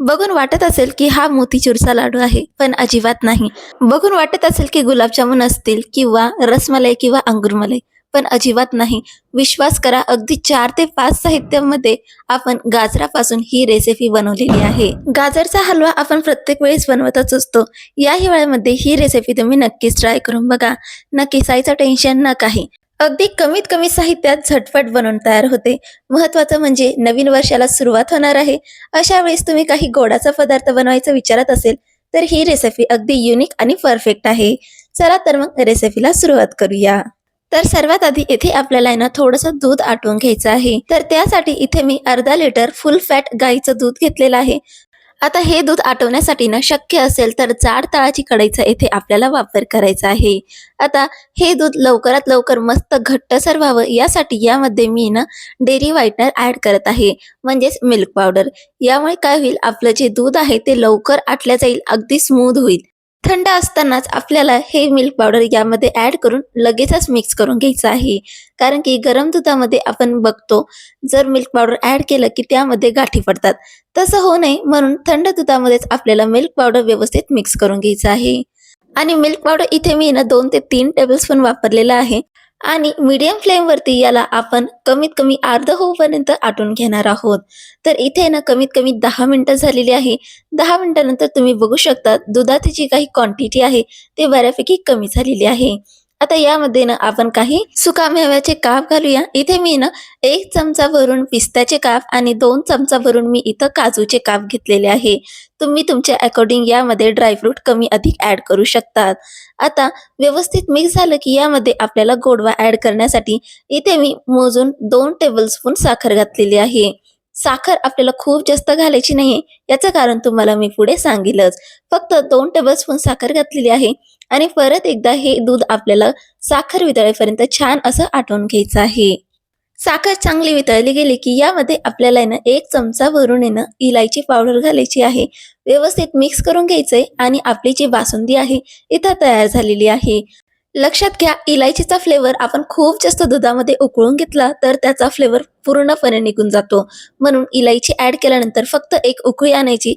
बघून वाटत असेल की हा मोतीचूरचा लाडू आहे पण अजिबात नाही. बघून वाटत असेल की गुलाबजामुन असतील किंवा रसमलाई किंवा अंगुरमलाई पण अजिबात नाही. विश्वास करा अगदी चार ते पाच साहित्यामध्ये आपण गाजरापासून ही रेसिपी बनवलेली आहे. गाजरचा हलवा आपण प्रत्येक वेळेस बनवतच असतो. या हिवाळ्यामध्ये ही रेसिपी तुम्ही नक्कीच ट्राय करून बघा. नक्की साईचं टेन्शन न काही अगदी कमीत कमी साहित्यात झटपट बनवून तयार होते. महत्वाचं म्हणजे नवीन वर्षाला सुरुवात होणार आहे. अशा वेळेस तुम्ही काही गोडाचा पदार्थ बनवायचा विचारत असेल तर ही रेसिपी अगदी युनिक आणि परफेक्ट आहे. चला तर मग रेसिपीला सुरुवात करूया. तर सर्वात आधी इथे आपल्याला ना थोडंसं दूध आटवून घ्यायचं आहे. तर त्यासाठी इथे मी अर्धा लिटर फुल फॅट गाईचं दूध घेतलेलं आहे. आता हे दूध आटवण्यासाठी ना शक्य असेल तर जाड तळाची कढईचा येथे आपल्याला वापर करायचा आहे. आता हे दूध लवकरात लवकर मस्त घट्टसर व्हावं यासाठी यामध्ये मी ना डेअरी व्हाईटनर ऍड करत आहे म्हणजेच मिल्क पावडर. यामुळे काय होईल आपलं जे दूध आहे ते लवकर आटल्या जाईल अगदी स्मूथ होईल. थंड असतानाच आपल्याला हे मिल्क पावडर यामध्ये ऍड करून लगेचच मिक्स करून घ्यायचं आहे. कारण की गरम दुधामध्ये आपण बघतो जर मिल्क पावडर ऍड केलं की त्यामध्ये गाठी पडतात. तसं होऊ नये म्हणून थंड दुधामध्येच आपल्याला मिल्क पावडर व्यवस्थित मिक्स करून घ्यायचं आहे. आणि मिल्क पावडर इथे मी ना दोन ते तीन टेबलस्पून वापरलेला आहे. आणि मीडियम फ्लेमवरती याला आपण कमीत कमी अर्ध होऊपर्यंत आटून घेणार आहोत. तर इथे ना कमीत कमी दहा मिनिटं झालेली आहे. दहा मिनटानंतर तुम्ही बघू शकता दुधाची जी काही क्वांटिटी आहे ते बऱ्यापैकी कमी झालेली आहे. आता यामध्ये ना आपण काही सुकामेव्याचे काप घालूया. इथे मी ना एक चमचा भरून पिस्त्याचे काप आणि दोन चमचा भरून मी इथं काजूचे काप घेतलेले आहे. तुम्ही तुमच्या अकॉर्डिंग यामध्ये ड्रायफ्रूट कमी अधिक ऍड करू शकतात. आता व्यवस्थित मिक्स झालं की यामध्ये आपल्याला गोडवा ऍड करण्यासाठी इथे मी मोजून दोन टेबलस्पून साखर घातलेली आहे. साखर आपल्याला खूप जास्त घालायची नाही याचं कारण तुम्हाला मी पुढे सांगेलच. फक्त दोन टेबलस्पून साखर घातलेली आहे आणि परत एकदा हे दूध आपल्याला साखर वितळेपर्यंत छान असं आटवून घ्यायचं आहे. साखर चांगली वितळली गेली की यामध्ये आपल्याला ना एक चमचा भरून येणं ना इलायची पावडर घालायची आहे. व्यवस्थित मिक्स करून घ्यायचंय आणि आपली जी बासुंदी आहे इथं तयार झालेली आहे. लक्षात घ्या इलायचीचा फ्लेवर आपण खूप जास्त दुधामध्ये उकळून घेतला तर त्याचा फ्लेवर पूर्णपणे निघून जातो. म्हणून इलायची ऍड केल्यानंतर फक्त एक उकळी आणायची.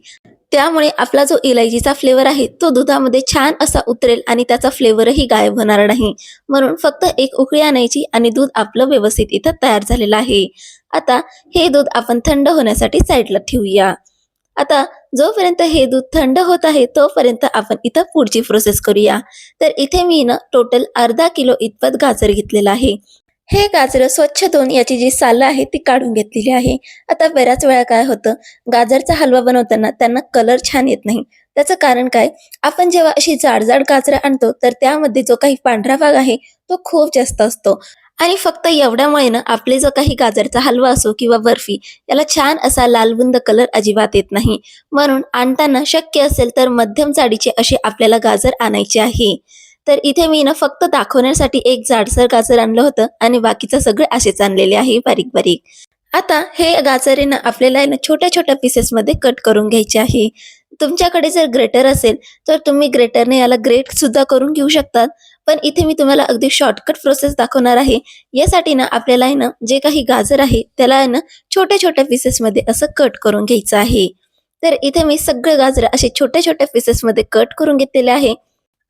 त्यामुळे आपला जो इलायचीचा फ्लेवर आहे तो दुधामध्ये छान असा उतरेल आणि त्याचा फ्लेवरही गायब होणार नाही. म्हणून फक्त एक उकळी आणायची आणि दूध आपलं व्यवस्थित इथं तयार झालेलं आहे. आता हे दूध आपण थंड होण्यासाठी साईडला ठेवूया. आता जोपर्यंत हे दूध थंड होत आहे तोपर्यंत आपण इथं पुढची प्रोसेस करूया. तर इथे मी ना टोटल अर्धा किलो इतपत गाजर घेतलेला आहे. हे गाजर स्वच्छ धुवून याची जी सालं आहे ती काढून घेतलेली आहे. आता बऱ्याच वेळा काय होतं गाजरचा हलवा बनवताना त्यांना कलर छान येत नाही. त्याचं कारण काय? आपण जेव्हा अशी जाड जाड गाजरं आणतो तर त्यामध्ये जो काही पांढरा भाग आहे तो खूप जास्त असतो. आणि फक्त एवढ्यामुळे ना आपले जो काही गाजरचा हलवा असो किंवा बर्फी याला छान असा लालबुंद कलर अजिबात येत नाही. म्हणून आणताना शक्य असेल तर मध्यम जाडीचे असे आपल्याला गाजर आणायचे आहे. तर इथे मी ना फक्त दाखवण्यासाठी एक जाडसर गाजर आणलं होतं आणि बाकीचं सगळे असेच आणलेले आहे बारीक बारीक. आता हे गाजर ना आपल्याला ना छोट्या छोट्या पीसेसमध्ये कट करून घ्यायचे आहे. तुमच्याकडे जर ग्रेटर असेल तर तुम्ही ग्रेटरने याला ग्रेट सुद्धा करून घेऊ शकतात. पण इथे मी तुम्हाला अगदी शॉर्टकट प्रोसेस दाखवणार आहे. यासाठी ना आपल्याला आहे ना जे काही गाजर आहे त्याला आहे ना छोट्या छोट्या पीसेसमध्ये असं कट करून घ्यायचं आहे. तर इथे मी सगळे गाजर असे छोट्या छोट्या पीसेसमध्ये कट करून घेतलेले आहे.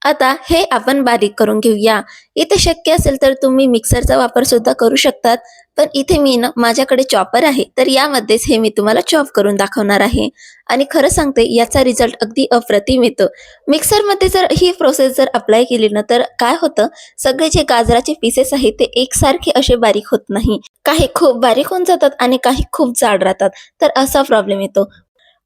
आता हे आपण बारीक करून घेऊया. इथे शक्य असेल तर तुम्ही मिक्सरचा वापर सुद्धा करू शकतात. पण इथे मी ना माझ्याकडे चॉपर आहे तर यामध्येच हे मी तुम्हाला चॉप करून दाखवणार आहे. आणि खरं सांगते याचा रिझल्ट अगदी अप्रतिम येतो. मिक्सरमध्ये जर ही प्रोसेस जर अप्लाय केली ना तर काय होतं? सगळे जे गाजराचे पीसेस आहेत ते एकसारखे असे बारीक होत नाही. काही खूप बारीक होऊन जातात आणि काही खूप जाड राहतात. तर असा प्रॉब्लेम येतो.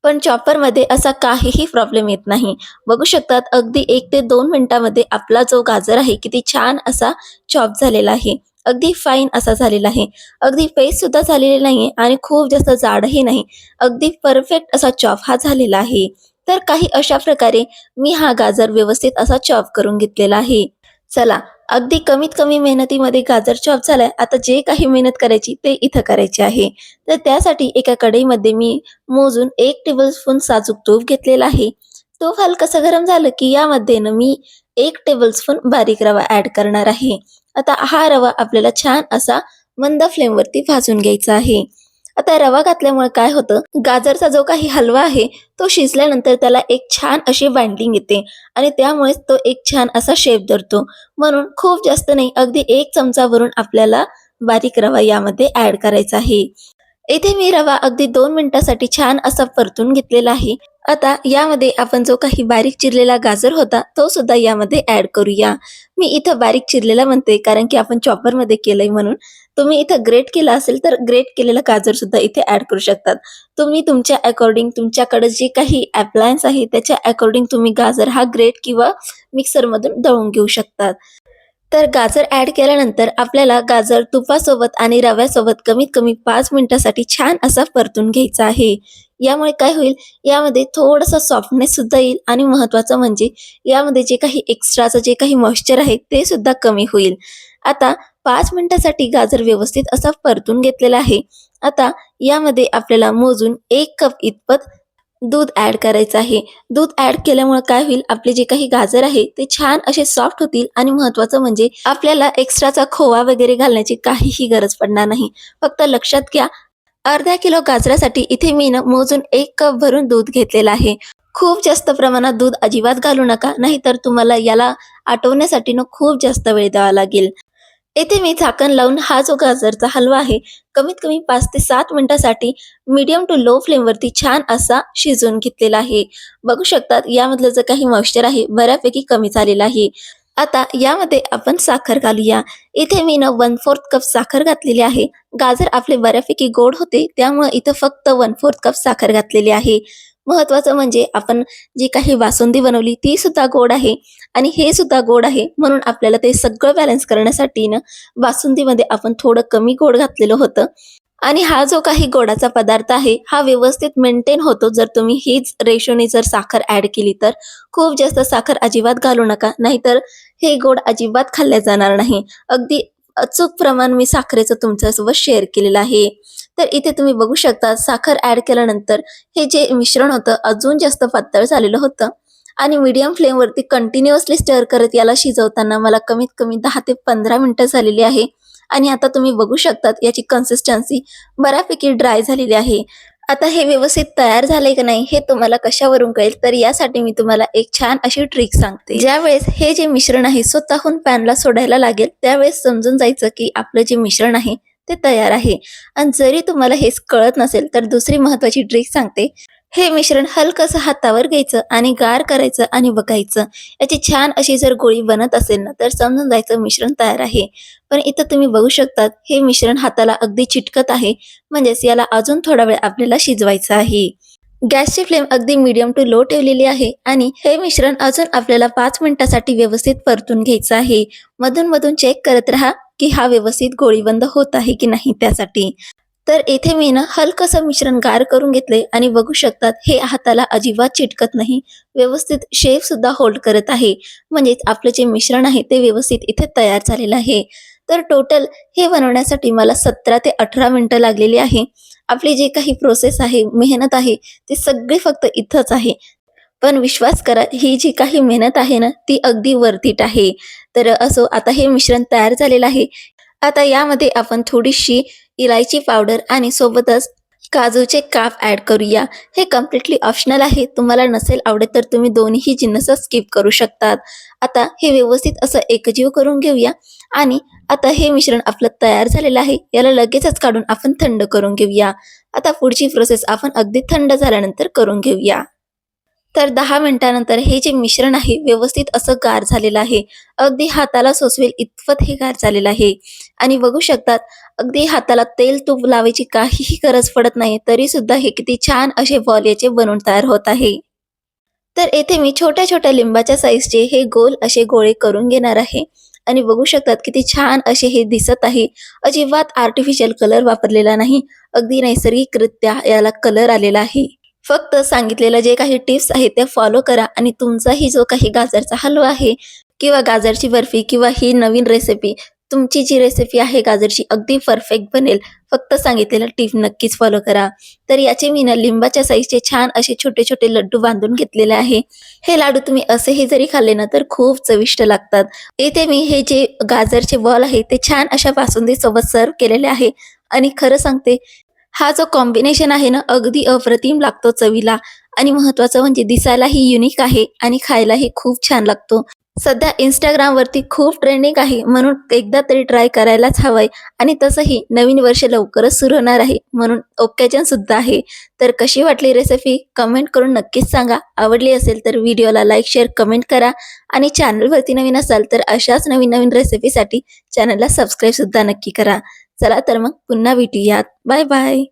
पण चॉपरमध्ये असा काहीही प्रॉब्लेम येत नाही. बघू शकतात अगदी एक ते दोन मिनिटामध्ये आपला जो गाजर आहे किती छान असा चॉप झालेला आहे. अगदी फाईन असा झालेला आहे. अगदी पेस्ट सुद्धा झालेली नाही आणि खूप जास्त जाडही नाही. अगदी परफेक्ट असा चॉप हा झालेला आहे. तर काही अशा प्रकारे मी हा गाजर व्यवस्थित असा चॉप करून घेतलेला आहे. चला अगदी कमीत कमी मेहनतीमध्ये गाजर चॉप झालाय. आता जे काही मेहनत करायची ते इथं करायचे आहे. तर त्यासाठी एका कढईमध्ये मी मोजून एक टेबलस्पून साजूक तूप घेतलेला आहे. तूप हलकसं गरम झालं की यामध्ये ना मी एक टेबलस्पून बारीक रवा ऍड करणार आहे. आता हा रवा आपल्याला छान असा मंद फ्लेमवरती भाजून घ्यायचा आहे. आता रवा घातल्यामुळे काय होतं? गाजरचा जो काही हलवा आहे तो शिजल्यानंतर त्याला एक छान अशी बाइंडिंग येते आणि त्यामुळेच तो एक छान असा शेप धरतो. म्हणून खूप जास्त नाही अगदी एक चमचावरून आपल्याला बारीक रवा यामध्ये ऍड करायचा आहे. इथे मी रवा अगदी दोन मिनिटासाठी छान असा परतून घेतलेला आहे. आता यामध्ये आपण जो काही बारीक चिरलेला गाजर होता तो सुद्धा यामध्ये ऍड करूया. मी इथं बारीक चिरलेला म्हणते कारण की आपण चॉपरमध्ये केलंय म्हणून. तुम्ही इथं ग्रेट केला असेल तर ग्रेट केलेला गाजर सुद्धा इथे ऍड करू शकतात. तुम्ही तुमच्या अकॉर्डिंग तुमच्याकडे जे काही अप्लायन्स आहे त्याच्या अकॉर्डिंग तुम्ही गाजर हा ग्रेट किंवा मिक्सर मधून दळून घेऊ शकतात. तर गाजर ऍड केल्यानंतर आपल्याला गाजर तुपासोबत आणि रव्यासोबत कमीत कमी पाच मिनिटासाठी छान असा परतून घ्यायचा आहे. यामुळे काय होईल? यामध्ये थोडंसं सॉफ्टनेस सुद्धा येईल आणि महत्वाचं म्हणजे यामध्ये जे काही एक्स्ट्राचं जे काही मॉइश्चर आहे ते सुद्धा कमी होईल. आता पाच मिनिटासाठी गाजर व्यवस्थित असा परतून घेतलेला आहे. आता यामध्ये आपल्याला मोजून एक कप इतपत दूध ऍड करायचं आहे. दूध ऍड केल्यामुळे काय होईल? आपले जे काही गाजर आहे ते छान असे सॉफ्ट होतील आणि महत्वाचं म्हणजे आपल्याला एक्स्ट्राचा खोवा वगैरे घालण्याची काहीही गरज पडणार नाही. फक्त लक्षात घ्या अर्ध्या किलो गाजरासाठी इथे मी ना मोजून एक कप भरून दूध घेतलेलं आहे. खूप जास्त प्रमाणात दूध अजिबात घालू नका नाहीतर तुम्हाला याला आटवण्यासाठी ना खूप जास्त वेळ द्यावा लागेल. येथे मी झाकण लावून हा जो गाजरचा हलवा आहे. कमीत कमी पाच ते सात मिनिटासाठी मीडियम टू लो फ्लेमवरती छान असा शिजवून घेतलेला आहे. बघू शकतात यामधलं जे काही मॉइश्चर आहे बऱ्यापैकी कमी झालेलं आहे. आता यामध्ये आपण साखर घालूया. इथे मी ना वन फोर्थ कप साखर घातलेली आहे. गाजर आपले बऱ्यापैकी गोड होते त्यामुळे इथं फक्त वन फोर्थ कप साखर घातलेली आहे. महत्वाचं म्हणजे आपण जी काही वासुंदी बनवली ती सुद्धा गोड आहे. आणि हे सुद्धा गोड आहे म्हणून आपल्याला ते सगळं बॅलन्स करण्यासाठी ना बासुंदीमध्ये आपण थोडं कमी गोड घातलेलं होतं. आणि हा जो काही गोडाचा पदार्थ आहे हा व्यवस्थित मेंटेन होतो. जर तुम्ही हीच रेशोने जर साखर ऍड केली तर खूप जास्त साखर अजिबात घालू नका. नाहीतर हे गोड अजिबात खाल्ले जाणार नाही. अगदी अचूक प्रमाण मी साखरेचं तुमच्यासोबत शेअर केलेलं आहे. तर इथे तुम्ही बघू शकता साखर ऍड केल्यानंतर हे जे मिश्रण होतं अजून जास्त पातळ झालेलं होतं. आणि मीडियम फ्लेमवरती कंटिन्युअसली स्टर करत याला शिजवताना मला कमीत कमी दहा ते पंधरा मिनिटं झालेली आहे. आणि आता तुम्ही बघू शकतात याची कन्सिस्टन्सी बऱ्यापैकी ड्राय झालेली आहे. आता हे व्यवस्थित तयार झाले की नाही हे तुम्हाला कशावरून कळेल? तर यासाठी मी तुम्हाला एक छान अशी ट्रिक सांगते. ज्यावेळेस हे जे मिश्रण आहे स्वतःहून पॅनला सोडायला लागेल त्यावेळेस समजून जायचं की आपलं जे मिश्रण आहे ते तयार आहे. आणि जरी तुम्हाला हेच कळत नसेल तर दुसरी महत्वाची ट्रिक सांगते. हे मिश्रण हलकसं हातावर घ्यायचं आणि गार करायचं आणि बघायचं याची छान अशी जर गोळी बनत असेल ना तर समजून जायचं मिश्रण तयार आहे. पण इथं तुम्ही बघू शकतात हे मिश्रण हाताला अगदी चिटकत आहे. म्हणजेच याला अजून थोडा वेळ आपल्याला शिजवायचं आहे. गॅसची फ्लेम अगदी मीडियम टू लो ठेवलेली आहे आणि हे मिश्रण अजून आपल्याला पाच मिनिटासाठी व्यवस्थित परतून घ्यायचं आहे. मधून मधून चेक करत राहा की हा व्यवस्थित गोळीबंद होत आहे की नाही त्यासाठी. तर येथे मी ना हलकसं मिश्रण गार करून घेतले आणि बघू शकतात हे हाताला अजिबात चिटकत नाही. व्यवस्थित शेफ सुद्धा होल्ड करत आहे. म्हणजेच आपलं जे मिश्रण आहे ते व्यवस्थित इथे तयार झालेलं आहे. तर टोटल हे बनवण्यासाठी मला सतरा ते अठरा मिनटं लागलेली आहे. आपली जी काही प्रोसेस आहे मेहनत आहे ती सगळी फक्त इथंच आहे. पण विश्वास करा ही जी काही मेहनत आहे ना ती अगदी वर्थिट आहे. तर असो आता हे मिश्रण तयार झालेलं आहे. आता यामध्ये आपण थोडीशी इलायची पावडर आणि सोबतच काजूचे काप ऍड करूया. हे कम्प्लिटली ऑप्शनल आहे. तुम्हाला नसेल आवडत तर तुम्ही दोन्ही जिन्नस स्किप करू शकतात. आता हे व्यवस्थित असं एकजीव करून घेऊया. आणि आता हे मिश्रण आपलं तयार झालेलं आहे. याला लगेचच काढून आपण थंड करून घेऊया. आता पुढची प्रोसेस आपण अगदी थंड झाल्यानंतर करून घेऊया. तर दहा मिनिटानंतर हे जे मिश्रण आहे व्यवस्थित असं गार झालेलं आहे. अगदी हाताला सोसवेल इतपत हे गार झालेलं आहे. आणि बघू शकतात अगदी हाताला तेल तूप लावायची काहीही गरज पडत नाही तरी सुद्धा हे किती छान असे बॉल याचे बनवून तयार होत आहे. तर येथे मी छोट्या छोट्या लिंबाच्या साईजचे हे गोल असे गोळे करून घेणार आहे. आणि बघू शकतात किती छान असे हे दिसत आहे. अजिबात आर्टिफिशियल कलर वापरलेला नाही. अगदी नैसर्गिकरित्या याला कलर आलेला आहे. फक्त सांगितलेलं जे काही टिप्स आहेत त्या फॉलो करा आणि तुमचाही जो काही गाजरचा हलवा आहे किंवा गाजरची बर्फी किंवा ही नवीन रेसिपी तुमची जी रेसिपी आहे गाजरची अगदी परफेक्ट बनेल. फक्त सांगितलेलं टिप नक्कीच फॉलो करा. तर याचे मी ना लिंबाच्या साईजचे छान असे छोटे छोटे लड्डू बांधून घेतलेले आहे. हे लाडू तुम्ही असेही जरी खाल्ले ना तर खूप चविष्ट लागतात. येथे मी हे जे गाजरचे बॉल आहे ते छान अशा बासुंदी सोबत सर्व केलेले आहे. आणि खरं सांगते हा जो कॉम्बिनेशन आहे ना अगदी अप्रतिम लागतो चवीला. आणि महत्वाचं म्हणजे दिसायलाही युनिक आहे आणि खायलाही खूप छान लागतो. सध्या इंस्टाग्राम वरती खूप ट्रेंडिंग आहे म्हणून एकदा तरी ट्राय करायलाच हवंय. आणि तसंही नवीन वर्ष लवकरच सुरू होणार आहे म्हणून ओकेजन सुद्धा आहे. तर कशी वाटली रेसिपी कमेंट करून नक्कीच सांगा. आवडली असेल तर व्हिडिओला लाईक शेअर कमेंट करा. आणि चॅनलवरती नवीन असाल तर अशाच नवीन नवीन रेसिपीसाठी चॅनलला सबस्क्राईब सुद्धा नक्की करा. चला तर मग पुन्हा भेटूयात. Bye bye.